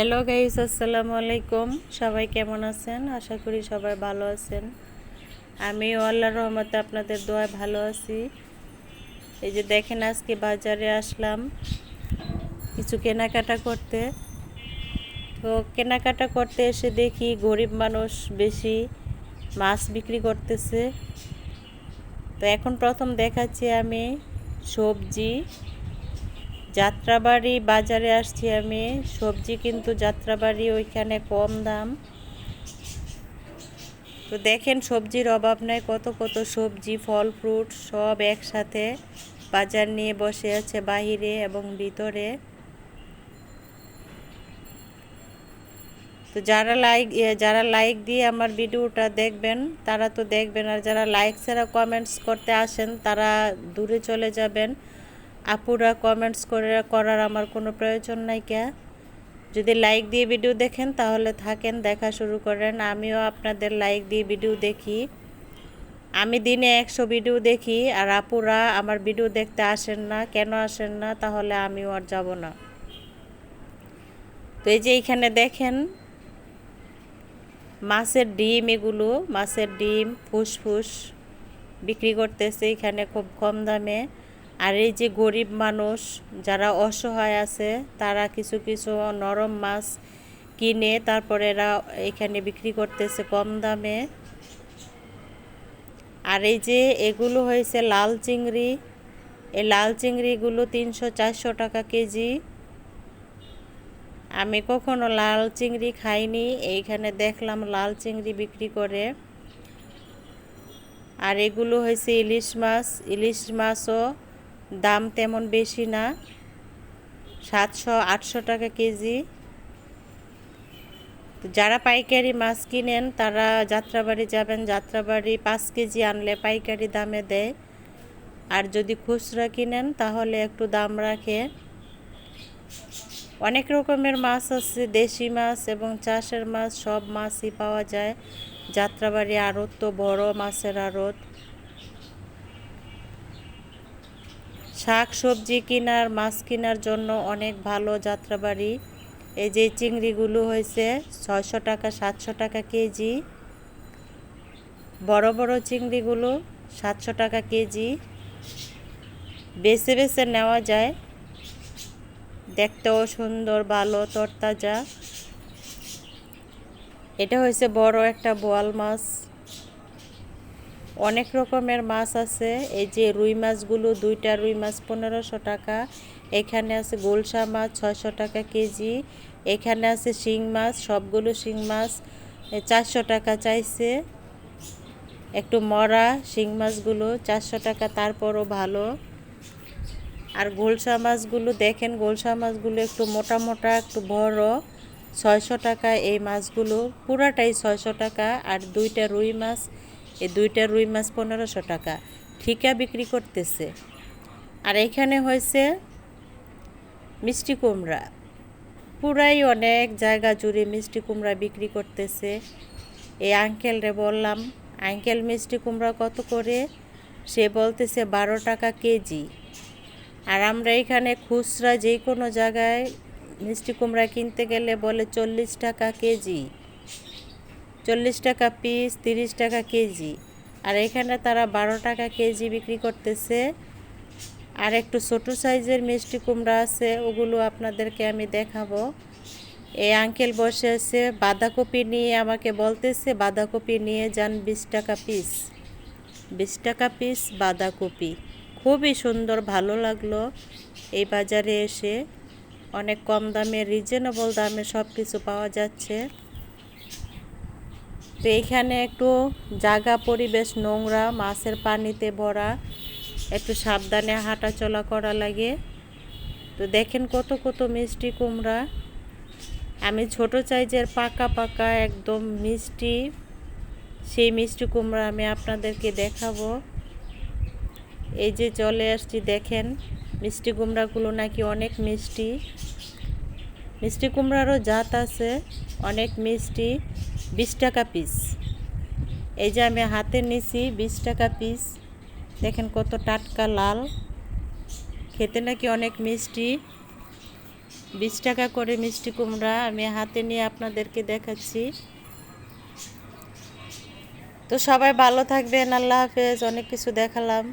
Hello guys আসসালামু আলাইকুম সবাই কেমন আছেন? আশা করি সবাই ভালো আছেন। আমি আল্লাহর রহমতে আপনাদের দোয়ায় ভালো আছি। এই যে দেখেন, আজকে বাজারে আসলাম কিছু কেনাকাটা করতে। তো কেনাকাটা করতে এসে দেখি গরিব মানুষ বেশি মাছ বিক্রি করতেছে। তো এখন প্রথম দেখাচ্ছি আমি সবজি। যাত্রাবাড়ি বাজারে আসছি আমি। সবজি কিন্তু যাত্রাবাড়ি ওইখানে কম দাম। তো দেখেন সবজির অভাব নেই, কত কত সবজি, ফল, ফ্রুট সব একসাথে বাজার নিয়ে বসে আছে বাহিরে এবং ভিতরে। তো যারা লাইক যারা লাইক দিয়ে আমার ভিডিওটা দেখবেন, তারা তো দেখবেন, আর যারা লাইক ছাড়া কমেন্টস করতে আসেন, তারা দূরে চলে যাবেন। আপুরা কমেন্টস করে, করার আমার কোনো প্রয়োজন নাই কে যদি লাইক দিয়ে ভিডিও দেখেন তাহলে থাকেন, দেখা শুরু করেন। আমিও আপনাদের লাইক দিয়ে ভিডিও দেখি। আমি দিনে একশো ভিডিও দেখি আর আপুরা আমার ভিডিও দেখতে আসেন না, কেন আসেন না, তাহলে আমিও আর যাব না। তো এই যে এইখানে দেখেন, মাছের ডিম এগুলো, মাছের ডিম, ফুসফুস বিক্রি করতেছে এখানে খুব কম দামে। আর এই যে গরিব মানুষ যারা অসহায় আছে, তারা কিছু কিছু নরম মাছ কিনে তারপরে এরা এখানে বিক্রি করতেছে কম দামে। আর এই যে এগুলো হয়েছে লাল চিংড়ি, এই লাল চিংড়িগুলো তিনশো চারশো টাকা কেজি। আমি কখনো লাল চিংড়ি খাইনি, এইখানে দেখলাম লাল চিংড়ি বিক্রি করে। আর এগুলো হয়েছে ইলিশ মাছ, ইলিশ মাছও দাম তেমন বেশি না। সাতশো, আটশো টাকা কেজি। যারা পাইকারি মাছ কিনেন, তারা যাত্রাবাড়ি যাবেন। যাত্রাবাড়ি পাঁচ কেজি আনলে পাইকারি দামে দেয়। আর যদি খুচরা কিনেন, তাহলে একটু দাম রাখে। অনেক রকমের মাছ আছে, দেশি মাছ এবং চাষের মাছ, সব মাছই পাওয়া যায়। যাত্রাবাড়ি আড়ত তো বড় মাছের আড়ত। শাক সবজি কেনার, মাছ কেনার জন্য অনেক ভালো যাত্রাবাড়ি। এই যে চিংড়িগুলো হয়েছে, ছয়শো টাকা, সাতশো টাকা কেজি। বড় বড় চিংড়িগুলো, সাতশো টাকা কেজি। বেছে বেছে নেওয়া যায়। দেখতেও সুন্দর, ভালো, তরতাজা। এটা হয়েছে বড় একটা বোয়াল মাছ। অনেক রকমের মাছ আছে। এই যে রুই মাছগুলো, দুইটা রুই মাছ পনেরোশো টাকা। এখানে আছে গোলসা মাছ ছয়শো টাকা কেজি। এখানে আছে শিং মাছ, সবগুলো শিং মাছ। চারশো টাকা চাইছে। একটু মরা শিং মাছগুলো চারশো টাকা, তারপরও ভালো। আর গোলসা মাছগুলো দেখেন, গোলসা মাছগুলো একটু মোটা মোটা, একটু বড়। ছয়শো টাকা এই মাছগুলো, পুরাটাই ছয়শো টাকা। আর দুইটা রুই মাছ এই দুইটা রুই মাছ পনেরোশো টাকা। ঠিকা বিক্রি করতেছে। আর এখানে হয়েছে মিষ্টি কুমড়া। পুরাই অনেক জায়গা জুড়ে মিষ্টি কুমড়া বিক্রি করতেছে। এই আঙ্কেলরে বললাম আঙ্কেল মিষ্টি কুমড়া কত করে? সে বলতেছে, বারো টাকা কেজি। আর আমরা এখানে খুচরা যে কোনো জায়গায় মিষ্টি কুমড়া কিনতে গেলে বলে চল্লিশ টাকা কেজি। চল্লিশ টাকা পিস তিরিশ টাকা কেজি। আর এখানে তারা বারো টাকা কেজি বিক্রি করতেছে। আর একটু ছোটো সাইজের মিষ্টি কুমড়া আছে, ওগুলো আপনাদেরকে আমি দেখাবো। এই আঙ্কেল বসে আছে, বাঁধাকপি নিয়ে আমাকে বলতেছে, বাঁধাকপি নিয়ে যান বিশ টাকা পিস বিশ টাকা পিস বাঁধাকপি। খুবই সুন্দর, ভালো লাগল এই বাজারে এসে। অনেক কম দামে রিজনেবল দামে সব কিছু পাওয়া যাচ্ছে। তো এখানে একটু জায়গা পরিবেশ, নোংরা, মাছের পানিতে ভরা, একটু সাবধানে হাঁটা চলা করা লাগে। তো দেখেন কত কত মিষ্টি কুমড়া। আমি ছোট সাইজের পাকা পাকা, একদম মিষ্টি, সেই মিষ্টি কুমড়া আমি আপনাদেরকে দেখাবো। এই যে চলে আসছি, দেখেন মিষ্টি কুমড়াগুলো নাকি অনেক মিষ্টি। মিষ্টি কুমড়ারও জাত আছে, অনেক মিষ্টি। বিশ টাকা পিস। এই যে আমি হাতে নিছি বিশ টাকা পিস। দেখেন কত টাটকা লাল। খেতে নাকি অনেক মিষ্টি। বিশ টাকা করে মিষ্টি কুমড়া আমি হাতে নিয়ে আপনাদেরকে দেখাচ্ছি। তো সবাই ভালো থাকবেন, আল্লাহ হাফেজ, অনেক কিছু দেখালাম।